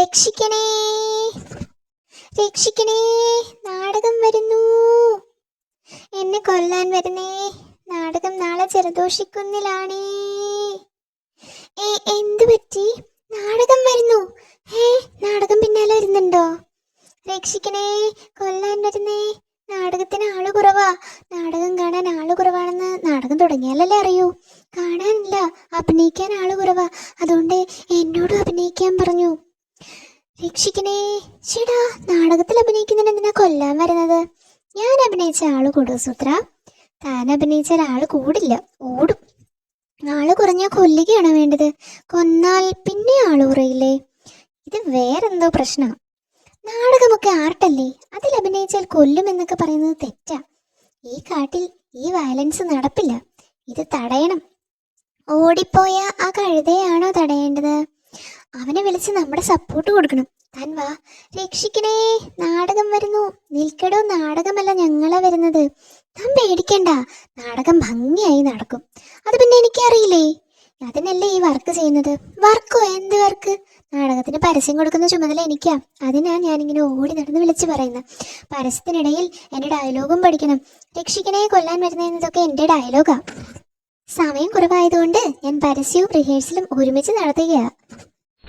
രക്ഷിക്കണേ. രക്ഷിക്കണേ. നാടകം വരുന്നു. എന്നെ കൊല്ലാൻ വരുന്നേ. നാടകം നാളെ ചെറുദോഷിക്കുന്നിലാണേ ഏ എന്തു പറ്റി? നാടകം വരുന്നു. ഹേ നാടകം പിന്നാലെ വരുന്നുണ്ടോ? രക്ഷിക്കണേ കൊല്ലാൻ വരുന്നേ. നാടകത്തിന് ആൾ കുറവാ. നാടകം കാണാൻ ആൾ കുറവാണെന്ന് നാടകം തുടങ്ങിയാലല്ലേ അറിയൂ. കാണാനില്ല അഭിനയിക്കാൻ ആൾ കുറവാ. അതുകൊണ്ട് എന്നോടും അഭിനയിക്കാൻ പറഞ്ഞു. രക്ഷിക്കണേ ചേടാ നാടകത്തിൽ അഭിനയിക്കുന്നതിന് എന്തിനാ കൊല്ലാൻ വരുന്നത്? ഞാൻ അഭിനയിച്ച ആൾ കൂടും സൂത്ര. താൻ അഭിനയിച്ച ആൾ കൂടില്ല ഓടും. ആൾ കുറഞ്ഞാൽ കൊല്ലുകയാണ് വേണ്ടത്? കൊന്നാൽ പിന്നെ ആൾ കുറയില്ലേ? ഇത് വേറെന്തോ പ്രശ്നമാണ് നാടകമൊക്കെ ആർട്ടല്ലേ? അതിൽ അഭിനയിച്ചാൽ കൊല്ലും എന്നൊക്കെ പറയുന്നത് തെറ്റാ. ഈ കാട്ടിൽ ഈ വയലൻസ് നടപ്പില്ല. ഇത് തടയണം. ഓടിപ്പോയ ആ കഴുതയാണോ തടയേണ്ടത്? അവനെ വിളിച്ച് നമ്മുടെ സപ്പോർട്ട് കൊടുക്കണം. താൻ വാ. രക്ഷിക്കണേ. നാടകം വരുന്നു. നിൽക്കടോ. നാടകമല്ല ഞങ്ങളെ വരുന്നത്. താൻ പേടിക്കണ്ട. നാടകം ഭംഗിയായി നടക്കും. അത് പിന്നെ എനിക്കറിയില്ലേ? അതിനല്ലേ ഈ വർക്ക് ചെയ്യുന്നത്? വർക്കോ എന്ത് വർക്ക് നാടകത്തിന് പരസ്യം കൊടുക്കുന്ന ചുമതല എനിക്കാ. അതിനാ ഞാനിങ്ങനെ ഓടി നടന്ന് വിളിച്ചു പറയുന്നത് പരസ്യത്തിനിടയിൽ എന്റെ ഡയലോഗും പഠിക്കണം. രക്ഷിക്കണേ കൊല്ലാൻ വരുന്നതൊക്കെ എന്റെ ഡയലോഗാ സമയം കുറവായതുകൊണ്ട് ഞാൻ പരസ്യവും റിഹേഴ്സലും ഒരുമിച്ച് നടത്തുകയാ.